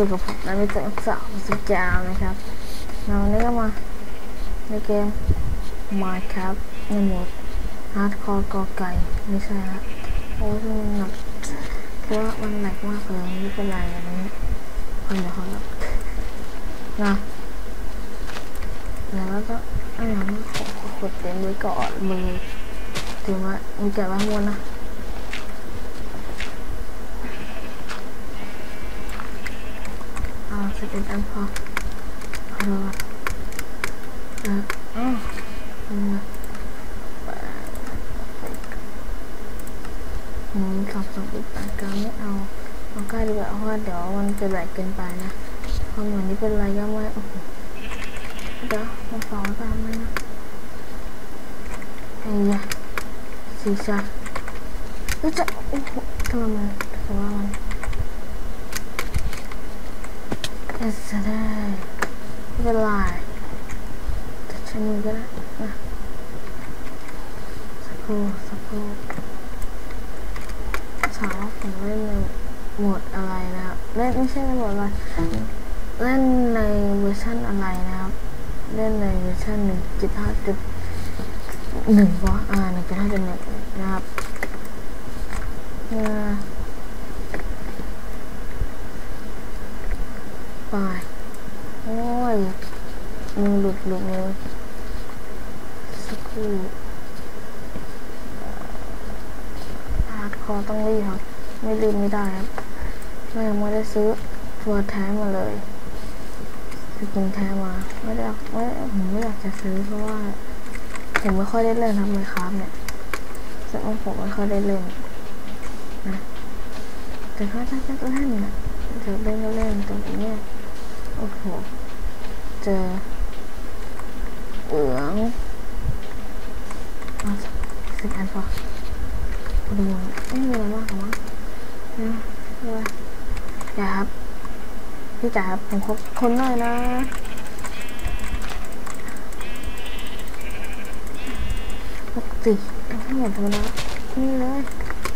อยู่กับผมนะมีตัวสาวสุดยาวนะครับเราวันนี้ก็มาในเกม Minecraft ในโหมด Hardcore กอไก่ไม่ใช่ละโอ้ยมันหนักเพราะว่ามันหนักมากเลยไม่เป็นไรอันนี้คนเดียวเขาแบบนะแล้วก็อันนั้นขอขดเต็มไว้ก่อนมือถึงว่ามีแก่บ้างวนนะ สิบเอ็ดอันพอพอแล้วนะอ๋ออืมอืมสองสองอีกอันกาไม่เอาเอาใกล้ดีกว่าเพราะว่าเดี๋ยวมันจะแหลกเกินไปนะเพราะเหมือนนี่เป็นไรก็ไม่โอ้โหเดี๋ยวมาฝากไว้ก่อนไหมนะไอ้ยะสีชัดเอ้ยจะโอ้โหทำไมมันทำไมมัน ก็จะได้ไม่เป็นไรแต่ใช้มือก็ได้นะสักครู่สักครู่ถาวผมเล่นในโหมดอะไรนะครับเล่นไม่ใช่ในโหมดอะไรเล่นในเวอร์ชันอะไรนะครับเล่นในเวอร์ชันหนึ่งจุดห้าจุดหนึ่งวะอ่าหนึ่งจุดห้าจุดหนึ่งนะครับอ่า ไปโอ้ยมือห ลุดหลุดมือสักครู่ฮาร์ดคอร์ต้องรีบครับ ไม่รีบไม่ได้ครับเรายังไม่ได้ซื้อตัวแท้มาเลยสกินแท้มาไม่ได้ไม่ผมไม่อยากจะซื้อเพราะว่าผมไม่ค่อยได้เล่นครับไมครับเนี่ยซึ่งผมไม่ค่อยได้เล่นนะแต่ถ้าถ้าจะเล่นนะจะเล่นก็เล่นแต่ผมเนี่ยโอ้โหเจอ เหลืองเอาสิบอันพอดูไม่มีอะไรมากหรอกมั้งนะด้วยอย่าครับพี่จ๋าครับผมคบคนหน่อยนะปกติทั้งหมดธรรมดานี่เลย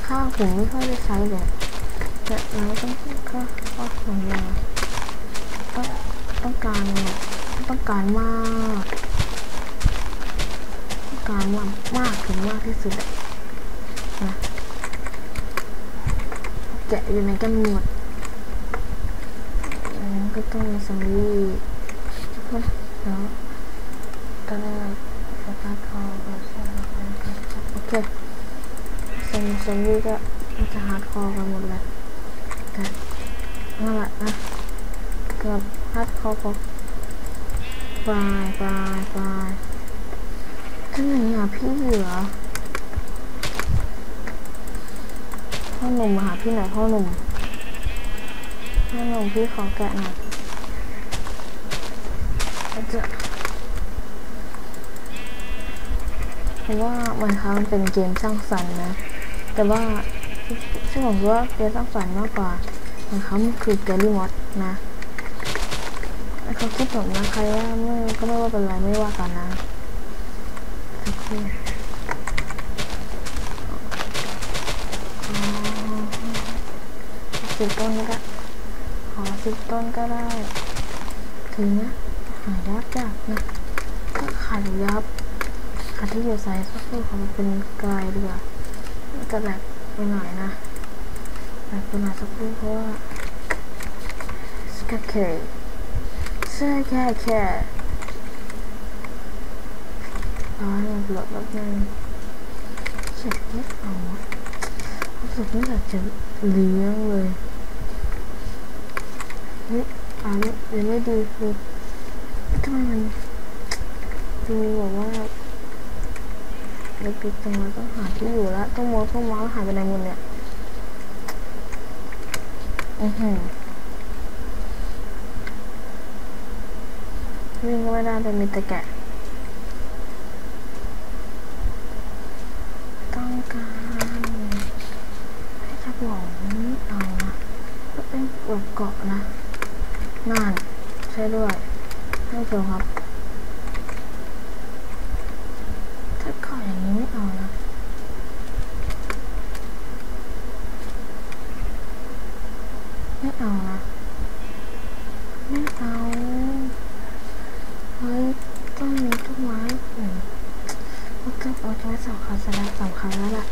ข้าวผมไม่ค่อยได้ใช้เลยแต่เราต้องก็ก็ของเราต้องต้องการต้องการมาก การมากมากถึงมากที่สุดอะนะแกะอยู่ในกันหมดอืมก็ต้องมีซัมบี้แล้วตอนนี้สตาร์ทคอร์ก็ใช่โอเคซัมซัมบี้ก็จะฮาร์ดคอร์กันหมดเลยแต่นั่นแหละนะกับฮัดคอปปลายปลายปลาย ทำไมอะพี่เหลือพ่อหนุ่มมาหาพี่หน่อยพ่อหนุ่มพ่อหนุ่มพี่ขอแกะหน่อยจะเพราะว่ามันค้ามันเป็นเกมสร้างสรรค์นะ แต่ว่าซึ่งผมว่าเกมสร้างสรรค์มากกว่ามันเขามันคือเกลี่มอดนะเขาคิดผมนะใครว่าไม่ก็ไม่ว่าเป็นไรไม่ว่ากันนะ สิบต้นก็ขอสิบต้นก็ได้ ถึงนะหายากยากนะก็ขาดยับขาดที่อยู่ไซส์ก็คือเขาเป็นกลายดีกว่าจะแหลกไปหน่อยนะแหลกไปหน่อยสักครู่เพราะว่าสกัดเคยใช่แค่ แค่ร้อยมันหลดแบบนึงเช็ดไม่เอารู้สึกไม่อยากจะเลี้ยงเลยเฮ้ยอ่านยังไม่ดีคือทำไมมันดูแบบว่าเล็กๆตรงนั้นต้องหาที่อยู่แล้วต้องมองต้องมองหายไปไหนหมดเนี่ยอือหือวิ่งก็ไม่ได้เป็นมีแต่แกะ เกาะนะ น่าน ใช่ด้วยท่านผู้ชครับ ถ้าเกาะอย่างนี้ไม่เอานะไม่เอานะไม่เอาเฮ้ยต้องมีต้นไม้ผมก็เก็เอาไว้สองคันสลัสองคันแล้วล่ะ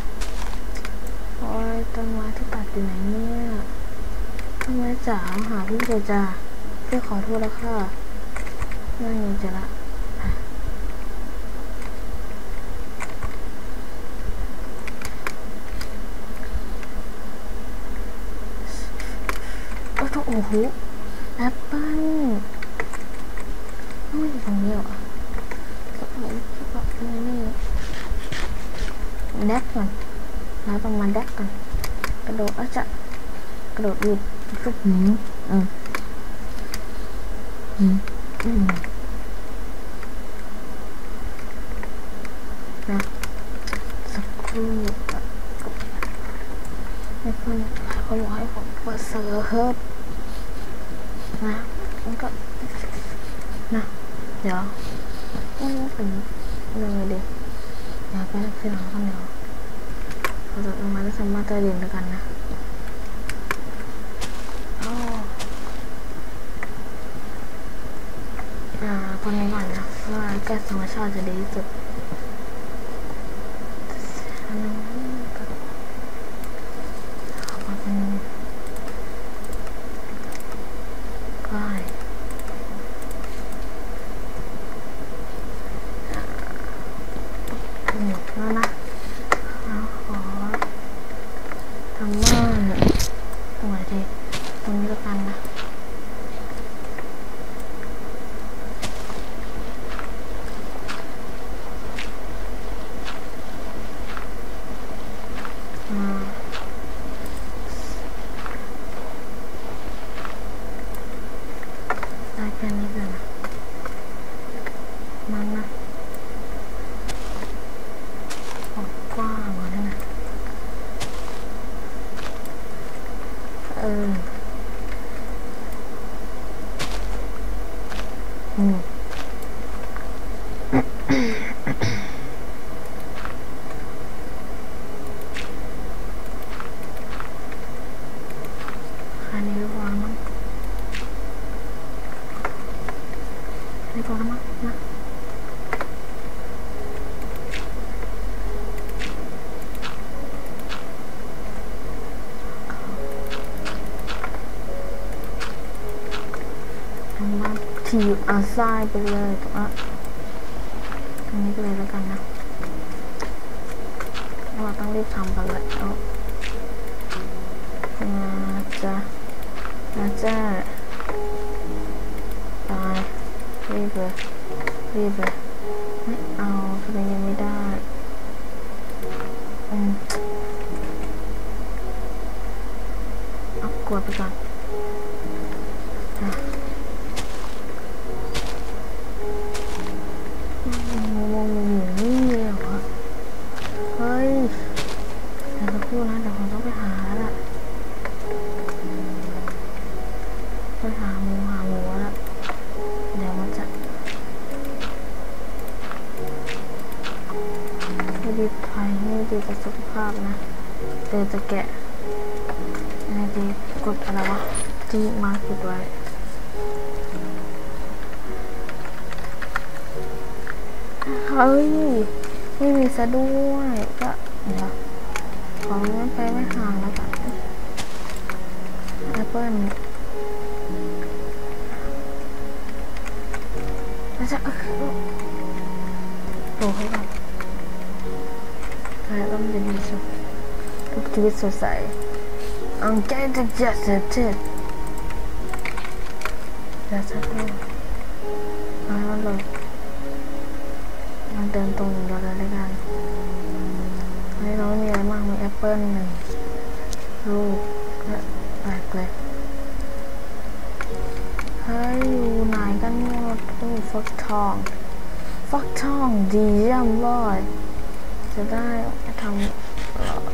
โอ้ยต้นไม้ที่ตัดอยู่ไหนเนี่ย ต้นไม้จ๋าหาพี่เจอจ้าพี่ขอโทษแล้วค่ะนั่นนี่จะละโอ้โหโอ้โหแอปเปิ้ลโอ้ยอยู่ตรงนี้หรอก็เอาก็เอานี่นี่แดกก่อนเราต้องมาแดกก่อน กระโดดอาจจะกระโดดหยุด ก็หืมอืมอืมอืมนะสักครู่ให้เพื่อนเขาบอกให้ผมเปิดเซิร์ฟนะมันก็นะเดี๋ยวมันเป็นยังไงดีอยากไปเพื่อนเขาเดี๋ยวเราจะลงมาแล้วสามารถเตเรียนด้วยกันนะอ้อ อ่าคนนี้ก่อนนะเพราะว่าแก้ธรรมชาติจะดีที่สุดอันนั้นก็เอามาเป็นก้อยหมดแล้วนะเอาขอทำบ้านตรงไหนดีตรงนี้แล้วกันนะ อ่าได้แค่นี้เลยนะมันนะออกกว้างกว่านี้นะเอออืม อันนี้พอแล้วมั้งอันนี้พอแล้วมั้งนะทำบ้าน ทีบอาซ้ายไปเลยตรงอะตรงนี้ไปเลยแล้วกันนะเราต้องรีบทำกันเลยเอามาจ้ะนะจ้าตายรีบเลยรีบเลยไม่เอาทำไมยังไม่ได้อืมเอากดไปก่อน รดีกดอะไรวะที่มาร์กดไว้เฮ้ยไม่มีซะด้วยก็เดี๋ยวของมันไปไม่ห่างแล้วกันแอปเปิ้ลแล้วจะโตให้ก่อนแล้วก็มันจะมีสุขทุกชีวิตสดใส I'm getting just a tip แล้วจะพูดมาแล้วเลยมันเดินตรงอย่าเดียวเลยแล้วกันอันนี้เราไม่มีอะไรมาก มีแอปเปิ้ลหนึ่งลูกและแปลกเลยเฮ้ยอยู่ไหนกันหมดโอ้ฟักทอง ฟักทองดีเยี่ยมเลยจะได้ทำ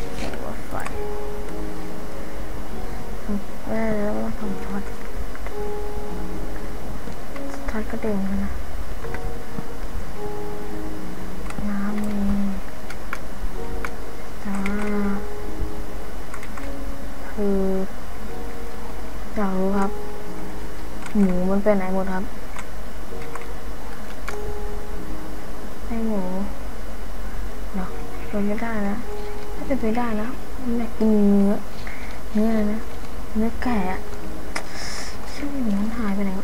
แม่แล้วมาทำทอดทอดกระเด็นกันนะน้ำมีแต่ว่าคืออยากรู้ครับ หมูมันไปไหนหมดครับ ให้หมูเป็นไม่ได้นะไม่เป็นไปได้นะมันอยากกินเนื้อเนื้อนะ เนื้อแกะอะชื่อหนูมันหายไปไหนว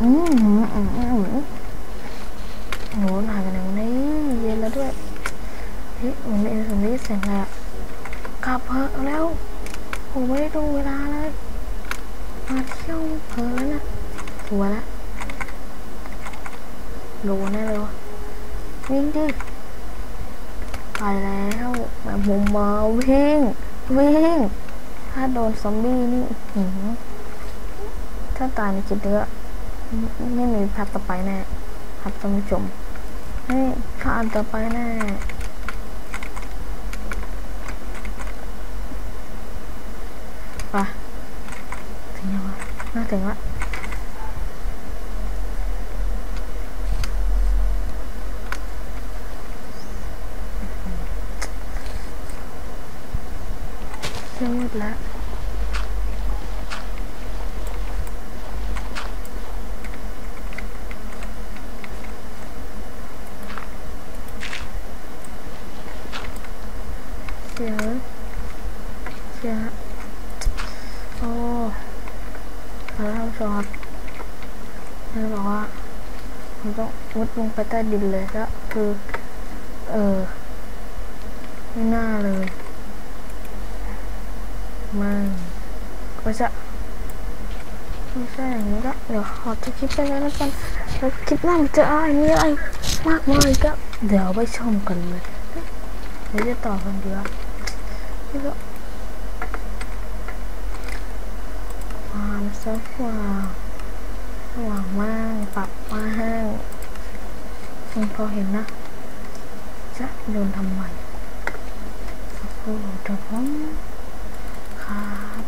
อืมอืมอืมโหหายไปไหนวะเนี่ยเย็นแล้วด้วยเฮ้ยมันเอ็นสมนี้เสียงอะไรอะกลับเพอะแล้วโหไม่ได้ดูเวลาเลยมาเที่ยวเพลินแล้วนะหัวละโดนแน่เลยวะวิ่งดิไปแล้วแบบมุมมาวิ่งวิ่ง ถ้าโดนซอมบี้นี่ถ้าตายในคิดเดือะไม่มีพัดต่อไปแน่ครับท่านผู้ชมนี่ผ่านต่อไปแน่ไปถึงยังวะน่าถึงละเชื่อมืดแล้ว เสียงเสียงโอ้แล้วท่านผู้ชมครับอบอกว่าผมต้องมุดลงไปใต้ดินเลยก็คือ เออไม่น่าเลยมันก็จะไม่ใช่อย่างนี้ก็เดี๋ยวขอจะคลิปไปแล้วแล้วกันแล้วคลิปหน้ามันจะอะไรมีอะไรมากมายก็เดี๋ยวไปชมกันเลยเดี๋ยวจะต่อคนเดียว ความสว่างสว่างมากปรับมาห้างคุณพอเห็นนะ จะโดนทำไมสักครู่เดี๋ยวผมครับ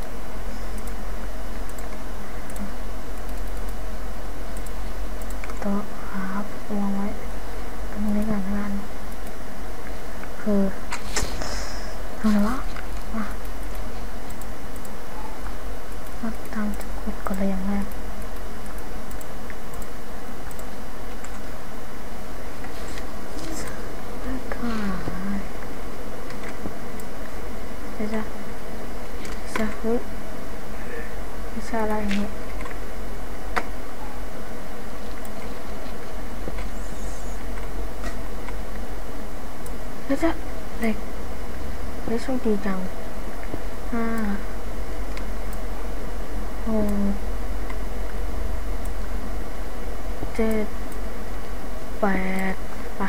โต๊ะครับวางไว้ตรงนี้ก่อนนะกัน คือทำไมวะมามาตามจะกดก่อนเลยอย่างแรกแล้วก็เดี๋ยวจะจะเฮ้ยไม่ใช่อะไรเนี่ย เดี๋ยวจะเด็กเฮ้ยโชคดีจังห้าหกเจ็ดแปดไป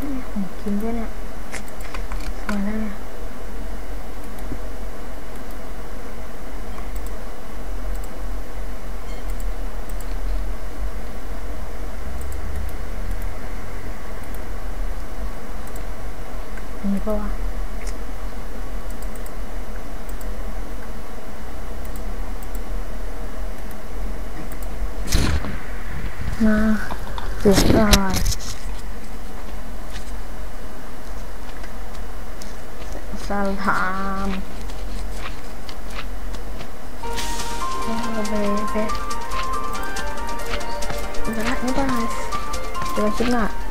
นี่ของกินด้วยเนี่ยสวยแล้วเนี่ย มีปะวะ มาเสียงอะไรสัล